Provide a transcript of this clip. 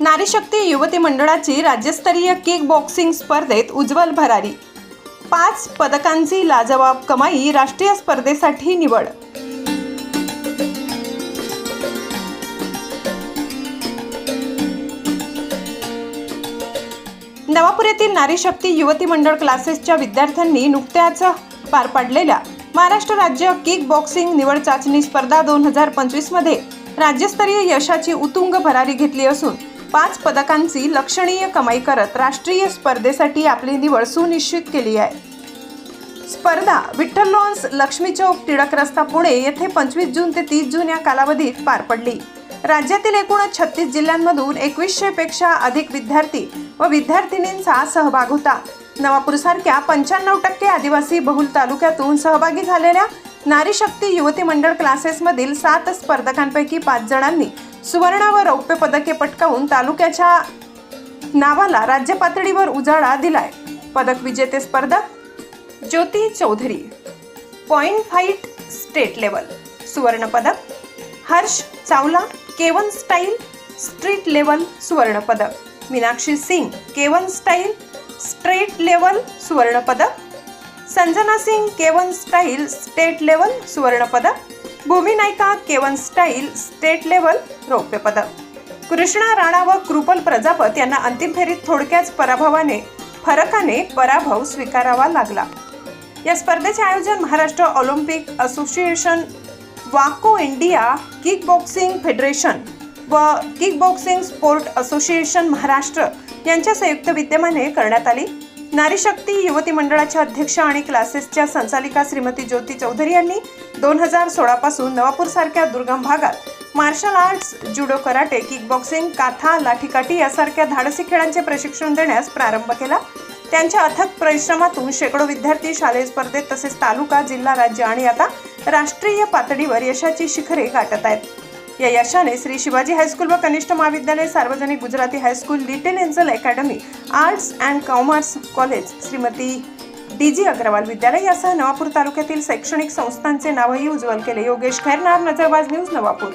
नारी शक्ती युवती मंडळाची राज्यस्तरीय किक बॉक्सिंग स्पर्धेत उज्ज्वल भरारी. पाच पदकांची लाजवाब कमाई राष्ट्रीय स्पर्धेसाठी निवड. नवापूर येथील नारी शक्ती युवती मंडळ क्लासेसच्या विद्यार्थ्यांनी नुकत्याच पार पाडलेल्या महाराष्ट्र राज्य किक बॉक्सिंग निवड चाचणी स्पर्धा दोन हजार पंचवीसमध्ये राज्यस्तरीय यशाची उतुंग भरारी घेतली असून पाच पदकांची लक्षणीय कमाई करत राष्ट्रीय स्पर्धेसाठी आपली निवड सुनिश्चित केली आहे. स्पर्धा विठ्ठल लॉन्स लक्ष्मी चौक टिळक रस्ता पुणे येथे पंचवीस जून ते तीस जून या कालावधीत पार पडली. राज्यातील एकूण छत्तीस जिल्ह्यांमधून एकवीसशेपेक्षा अधिक विद्यार्थी व विद्यार्थिनींचा सहभाग होता. नवापूरसारख्या पंच्याण्णव टक्के आदिवासी बहुल तालुक्यातून सहभागी झालेल्या नारी शक्ती युवती मंडळ क्लासेसमधील सात स्पर्धकांपैकी पाच जणांनी सुवर्ण व रौप्य पदके पटकावून तालुक्याच्या नावाला राज्य पातळीवर उजाळा दिलाय. पदक विजेते स्पर्धक Jyoti Chaudhary. Point fight state level सुवर्णपदक Harsh Chawla K one style street level सुवर्णपदक Meenakshi Singh K one style straight level सुवर्णपदक Sanjana Singh K one style state level सुवर्णपदक भूमी नायका केवन स्टाईल स्टेट लेवल रौप्य पदक. कृष्णा राणा व कृपल प्रजापत यांना अंतिम फेरीत थोडक्याच पराभवाने फरकाने पराभव स्वीकारावा लागला. या स्पर्धेचे आयोजन महाराष्ट्र ऑलिम्पिक असोसिएशन वाको इंडिया किक बॉक्सिंग फेडरेशन व kick boxing sport association Maharashtra यांच्या संयुक्त विद्यमाने करण्यात आली. नारी शक्ती युवती मंडळाच्या अध्यक्ष आणि क्लासेसच्या संचालिका श्रीमती ज्योती चौधरी यांनी दोन हजार सोळापासून नवापूरसारख्या दुर्गम भागात martial arts judo karate kickboxing काथा लाठीकाठी यासारख्या धाडसी खेळांचे प्रशिक्षण देण्यास प्रारंभ केला. त्यांच्या अथक परिश्रमातून शेकडो विद्यार्थी शालेय स्पर्धेत तसेच तालुका जिल्हा राज्य आणि आता राष्ट्रीय पातळीवर यशाची शिखरे गाठत आहेत. या यशाने श्री शिवाजी हायस्कूल व कनिष्ठ महाविद्यालय सार्वजनिक Gujarati high school little angel academy arts and commerce college Shrimati D G Agrawal विद्यालय यासह नवापूर तालुक्यातील शैक्षणिक संस्थांचे नावही उज्ज्वल केले. योगेश खैरनार नजरबाज न्यूज नवापूर.